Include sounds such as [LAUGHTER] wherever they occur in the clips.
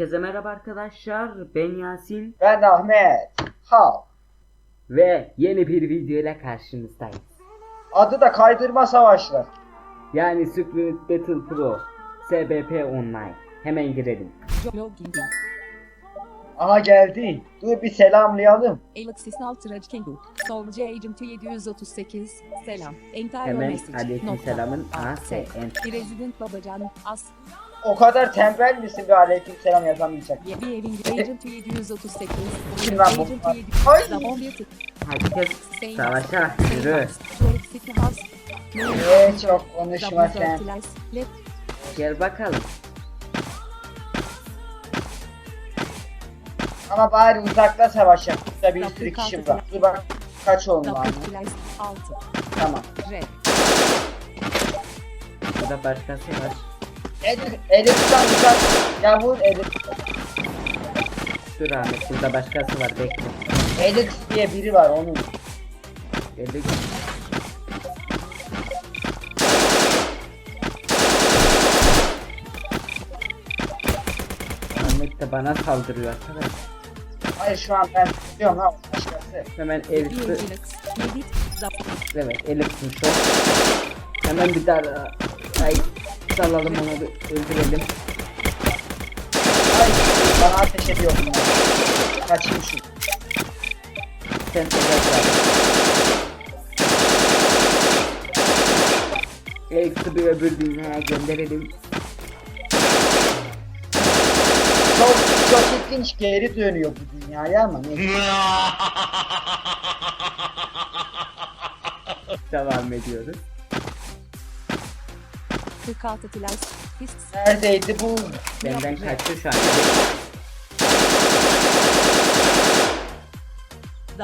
Herkese merhaba arkadaşlar. Ben Yasin Ben Ahmet. Ha. ve yeni bir video ile karşınızdayız. Adı da kaydırma savaşlar. Yani Sprint Battle Pro SBP Online. Hemen girelim. Aha geldi. Dur bir selamlayalım. Alexis Naltıracı Kengu. Soldier Agent 738. Selam. Entire Hemen message. aleyküm selamın A, A, S. S, N. Resident Babacan. As. O kadar tembel misin bir aleyküm selam yazamayacak. Bir evin Agent 738. Kim lan bu? Ay. 738. Herkes savaşa yürü. Eee çok konuşma sen. Gel bakalım. Ama bari uzakta savaşalım. Burada bir sürü kişi var. Dur bak kaç 6. Tamam. Red. Burada başkası var. Elif, Elif'ten uzak. Ya vur Elif. Dur Ahmet burada başkası var bekle. Elif diye biri var onun. Geldik. Ahmet de bana saldırıyor arkadaş. Hayır şu an ben tutuyorum ha başkası. Hemen. Edit. Evet Elif'in şu. Hemen bir daha ay salalım onu bir öldürelim. Ay bana ateş ediyor bunlar. Kaçayım şu. Sen Elif'i bir öbür dünyaya gönderelim. Çok çok ilginç geri dönüyor bu dünyaya ama neyse. [LAUGHS] Devam ediyoruz. 46 Tilas. Fists. Neredeydi bu? Benden kaçtı şu an.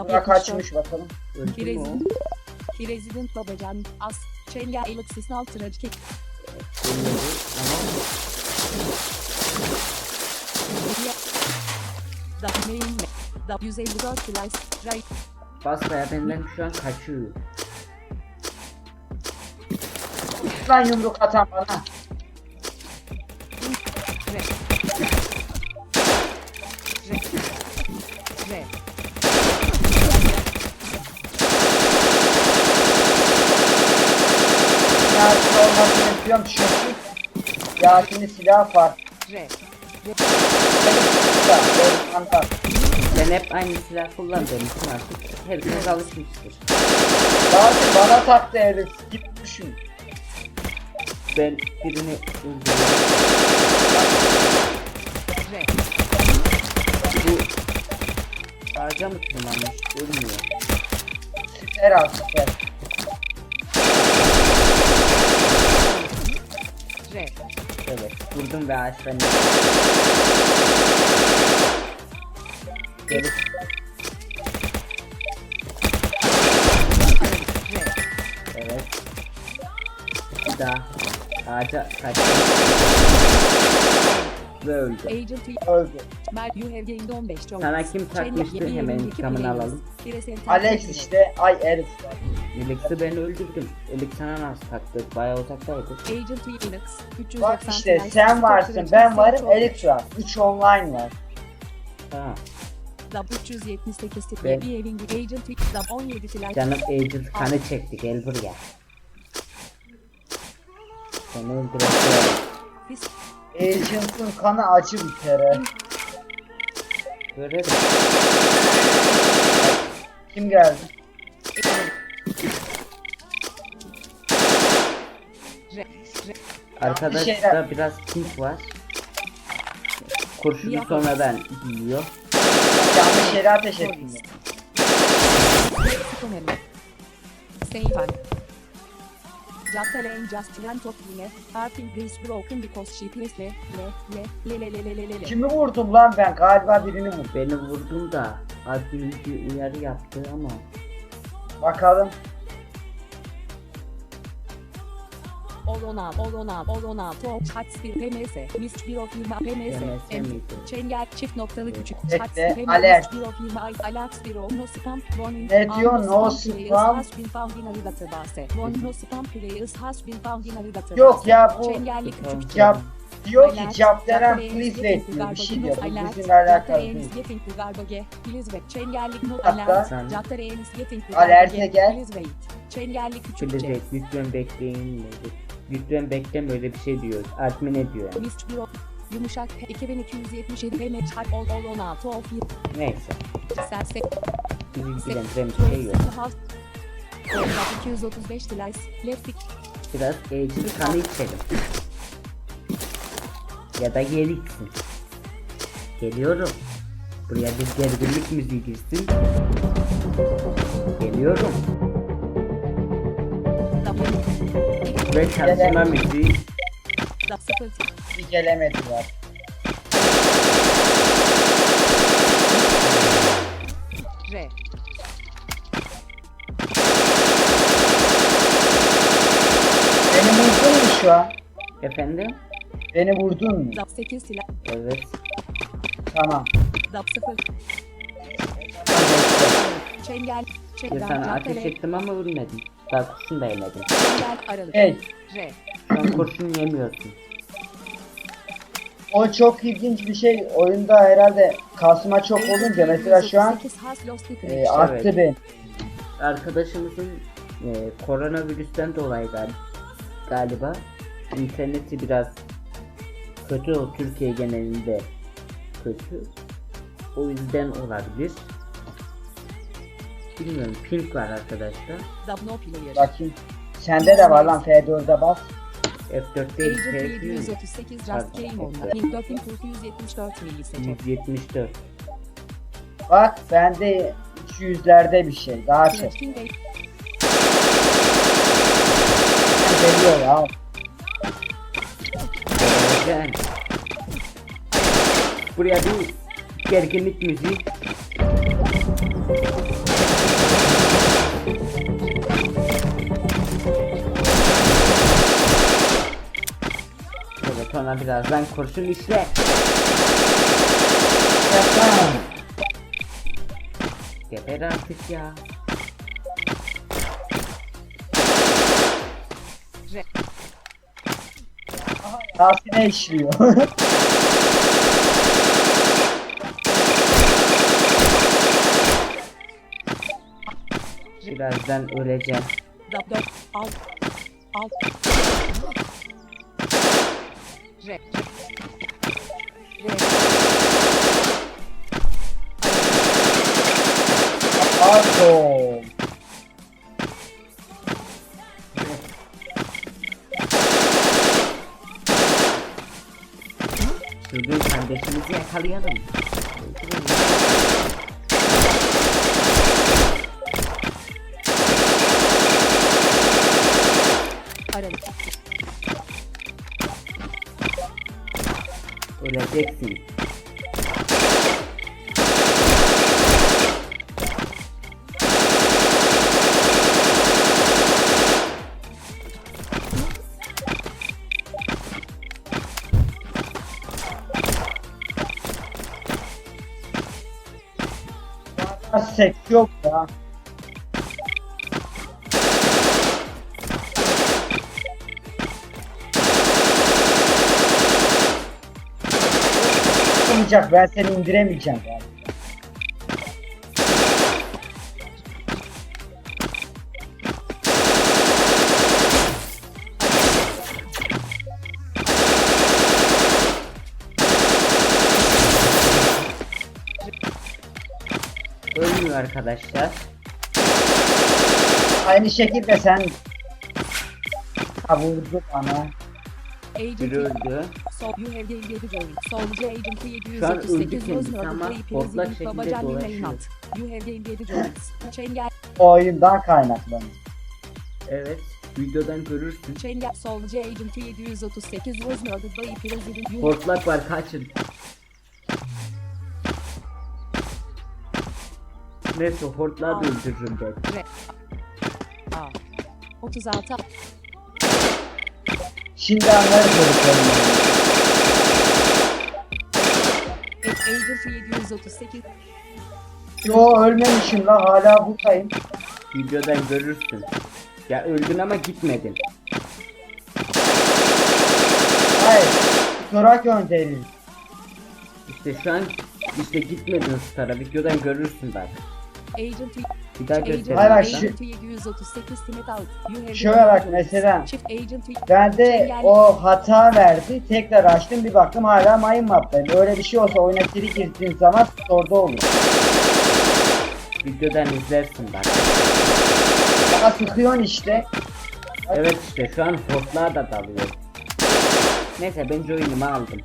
Buna kaçmış bakalım. Öldü mü o? Resident. Resident Babacan. As. Çenga Alexis Naltıracı Kengu. Ölmedi ama Da main. Da 154 Tilas. Right. basmaya benden şu an kaçıyor. Git lan yumruk atan bana. Ya şu olmasını istiyorum çünkü. Ya şimdi silah var. Ben hep aynı silah kullandığım için artık hepiniz alışmışsınız. Zaten bana taktı herif. Git düşün. Ben birini. Red. Bu ağaca mı tırmanmış? Ölmüyor. Süper al süper. Evet. Vurdum ve ağaçtan Gelip ağaca kaçtı. Ve öldü. Agent Öldü. Mer you have gained 15 çok. Sana kim takmıştı? Hemen intikamını alalım. Alex işte. Ay herif. Elix'i ben öldürdüm. Elix sana nasıl taktı? Bayağı uzaktaydı. Agent Linux 390 Bak işte sen varsın ben varım Elif var. 3 online var. Tamam. W378 tipli Ben- bir evin Agent Linux 17 tiler. Canım agent kanı çekti. Gel buraya. Öldüreceğim. Fist Agent'ın kanı acı bir kere. Görelim. Kim geldi? Arkadaşta biraz pink var. Kurşunu sonradan yiyor. Yanlış yere ateş ettim. Sıkıntı. Jattale and just ran top yine. Harping is broken because she pressed le le le le le le le le le. Kimi vurdum lan ben? Galiba birini vurdum. Beni vurdun da admin bir uyarı yaptı ama Bakalım. Olona, Olona, Olona, Touch, Hats 1, PMS, Mist 1 of 20, PMS, Emdi, Çengel, çift noktalı küçük, Hats 1, PMS, 1 of 20, Alaks 1 of, No Stamp, Warning, Ne diyor, No Stamp? Has been found in Arigatı Base, Warning, No Stamp, Players, Has been found in Arigatı Base. Yok ya bu, Çengelli küçük, ya diyor ki cevap veren please wait diyor. Bir şey diyor. Bizimle alakalı değil. Hatta alerjine gel. Please wait. Lütfen bekleyin. Lütfen bekleme öyle bir şey diyor. Admin ne diyor yani. Yumuşak 2277 PM çarp ol ol 16 ol 1 Neyse. serse Bizi ilgilendiren bir şey yok. 235 slice left Biraz eğitim kanı içelim. Ya da geri gitsin. Geliyorum. Buraya bir gerginlik müziği girsin. Geliyorum. Ve da 0 Bir gelemediler. R Beni vurdun mu şu an? Efendim? Beni vurdun mu? da 8 silah Evet. Tamam. da 0 çengel Ya çengel sana ateş ettim ama ölmedim. Daha kurşun da yemedim. Hey, R Sen kurşun yemiyorsun. o çok ilginç bir şey. Oyunda herhalde kasma çok olunca mesela şu an 8 has lost the e, arttı Evet. ben. Arkadaşımızın e, koronavirüsten dolayı gal- galiba interneti biraz kötü o Türkiye genelinde kötü. O yüzden olabilir. Bilmiyorum ping var arkadaşlar. Player Bakayım. Sende de var lan F4'e bas. F4'te Agent şey 738 Just Pardon, Game On'da evet. 4474 milli seçim 174. Bak bende 200'lerde bir şey. Daha çok. King Bey Geliyor ya. Buraya bir gerginlik müziği. Ona birazdan kurşun işle. Geber artık ya. R Yasin'e işliyor. Birazdan öleceğim. da 4 alt alt Pardon. Çılgın kardeşimizi yakalayalım. Öleceksin. Seks yok ya. Olmayacak ben seni indiremeyeceğim yani. Ölmüyor arkadaşlar. Aynı şekilde sen ha vurdu bana. Biri öldü. Sol you have gained 7 join. Solcu Agent Şu an öldü 738 was kendisi murdered ama by hortlak President şekilde Babacan. Leynat. You have gained 7 joins. Çengel O oyundan kaynaklanıyor. Evet. Videodan görürsün. Çengel Solcu Agent 738 was murdered by President you Hortlak var kaçın. Neyse hortlağı da öldürürüm ben. A 36 Şimdi anlarız çocuklarım. Agent 738 Yo ölmemişim la hala buradayım. Videodan görürsün. Ya öldün ama gitmedin. Hayır. Stora gönderir. İşte şu an işte gitmedin Star'a videodan görürsün bak. Agent Bir daha göstereyim. Hayır, bak sana. şu- Agent 738 Timet Out. You have Şöyle bak mesela. Agent Ben de o hata verdi. Tekrar açtım bir baktım hala mayın maptayım. Öyle bir şey olsa oyuna geri girdiğin zaman orada olur. Videodan izlersin bak. Ama sıkıyorsun işte. Evet işte şu an hortlar da dalıyor. Neyse ben join'imi aldım.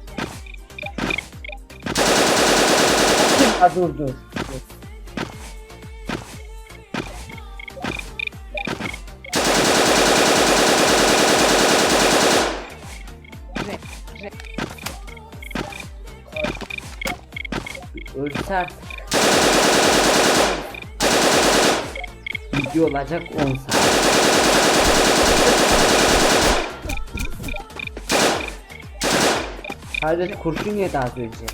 Ha dur dur. Ölse artık. Video olacak 10 saat. Hayır kurşun yedi az önce.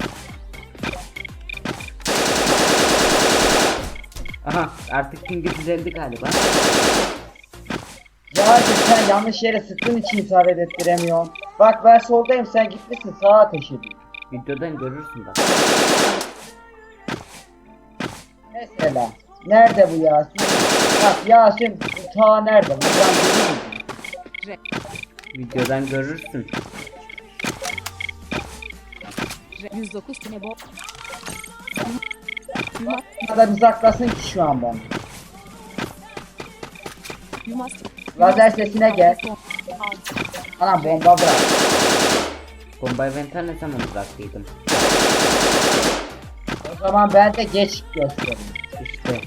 Aha artık pingi düzeldi galiba. Ya sen yanlış yere sıktığın için isabet ettiremiyorsun. Bak ben soldayım sen gitmişsin sağa ateş. Videodan görürsün bak. Mesela. Nerede bu Yasin? Bak Yasin ta nerede? Buradan görüyor musun? re, Videodan görürsün. re, 109 Tinebo. You must, Ne kadar uzaktasın ki şu an bana. Lazer sesine gel. Anam bomba bırak. Bombayı ben ta ne zaman bıraktıydım. O zaman ben de geç göstereyim. İşte.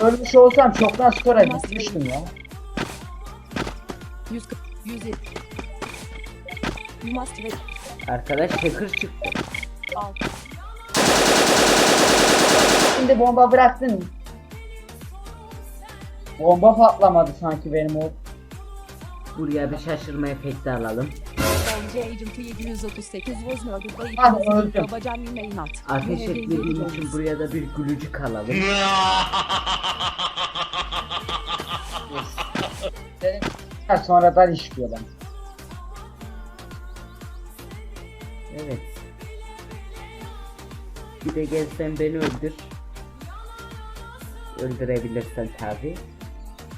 Ölmüş olsam çoktan skora gitmiştim ya. 140, 107. You must wait. Arkadaş hacker çıktı. 6, Şimdi bomba bıraktın. Bomba patlamadı sanki benim o. Buraya bir şaşırma efekti alalım. Önce Agent 738 was murdered by Ah, öldüm. Babacan may not. Ateş etmediğim için buraya da bir gülücük alalım. [LAUGHS] Ha, sonradan işliyor bana. Evet. Bir de gelsen beni öldür. Öldürebilirsen tabi.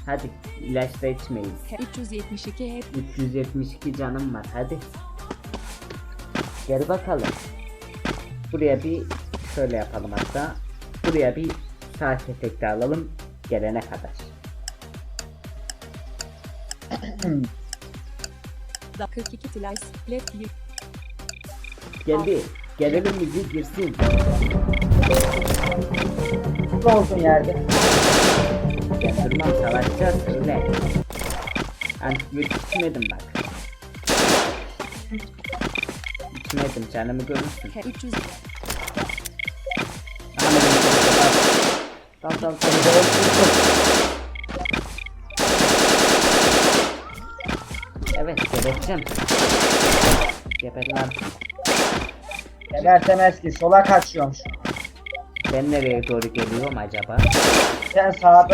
Hadi ilaç da içmeyin. 372 hep 372 canım var hadi. Gel bakalım. Buraya bir şöyle yapalım hatta. Buraya bir saat efekti alalım gelene kadar. da 42 tlice left click Gel bir gelelim müzik girsin. Ne oldun yerde? Yatırmam savaşacağız öyle. Antibiyotik içmedim bak. İçmedim canımı görürsün. he 300 Hemen Dal dal dal. Evet geberteceğim. Geber lan. Gebertemez ki sola an. Ben nereye doğru geliyorum acaba? छः सात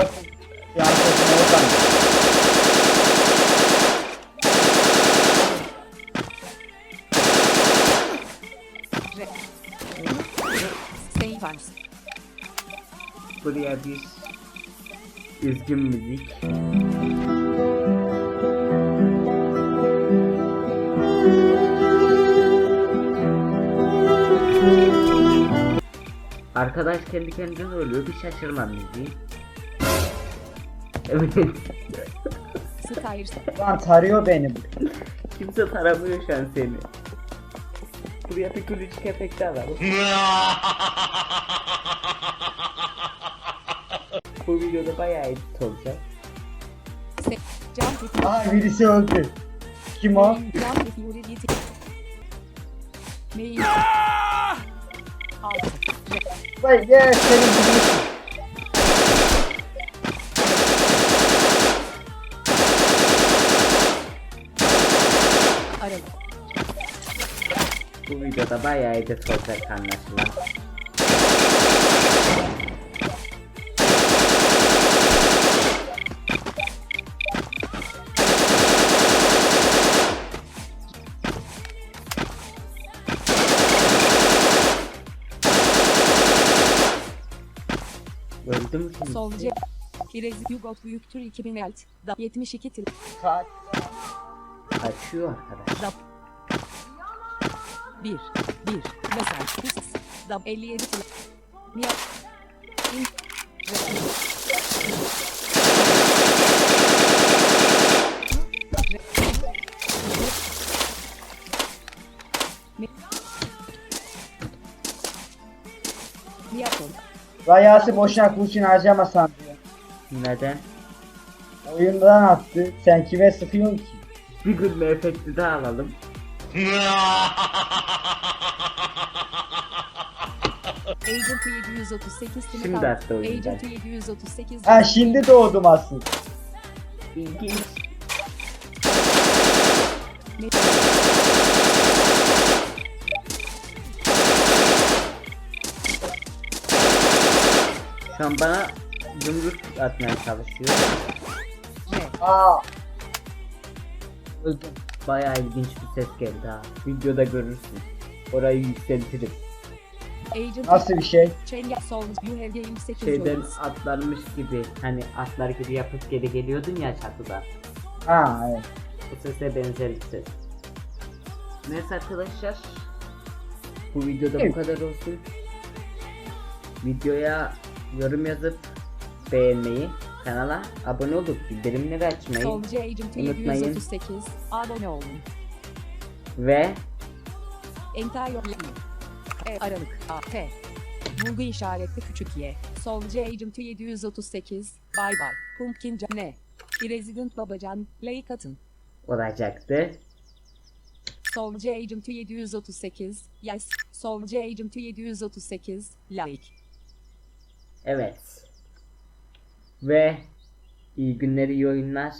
Put the abuse is giving me Arkadaş kendi kendine ölüyor bir şaşırma müziği. Evet. Skyers Lan tarıyor beni bu. Kimse taramıyor şu an seni. Buraya bir gülücük efekti alalım. Bu videoda bayağı edit olacak. se Aha birisi öldü. Kim o? main 6 re Vay ye senin birisi. aralık Bu videoda bayağı edit olacak anlaşılan. Öldüm şimdi. Solcu. Kirezi Yugot büyüktür 2000 elt. Da 72 til. Kaç. Açıyor arkadaş. Da 1 1 mesaj kız. Da 57 til. Niye? Miyakon. Rayası boşuna kurşun harcamasan diyor. Neden? Oyundan attı. Sen kime sıkıyorsun ki? Bir gülme efekti daha alalım. Agent 738 kimi Şimdi kaldı? attı oyundan. Agent 738 Ha şimdi doğdum aslında. İlginç. Şu an bana yumruk atmaya çalışıyor. Aa. Öldüm. Bayağı ilginç bir ses geldi ha. Videoda görürsün. Orayı yükseltirim. Agent Nasıl bir şey? Change Songs You Have Game 8 Şeyden Roles. atlarmış gibi hani atlar gibi yapıp geri geliyordun ya çatıda. Ha evet. Bu sese benzer bir ses. Neyse arkadaşlar. Bu videoda bu Evet. kadar olsun. Videoya yorum yazıp beğenmeyi, kanala abone olup bildirimleri açmayı Solcu Agent Unutmayın. 738 abone olun. ve Enter your E aralık A T Bulgu işaretli küçük y. Solcu Agent 738 Bye bye. Pumpkin Can ne? Resident Babacan Like atın. olacaktı. Solcu Agent 738 Yes. Solcu Agent 738 Like. Evet. Ve iyi günler, iyi oyunlar.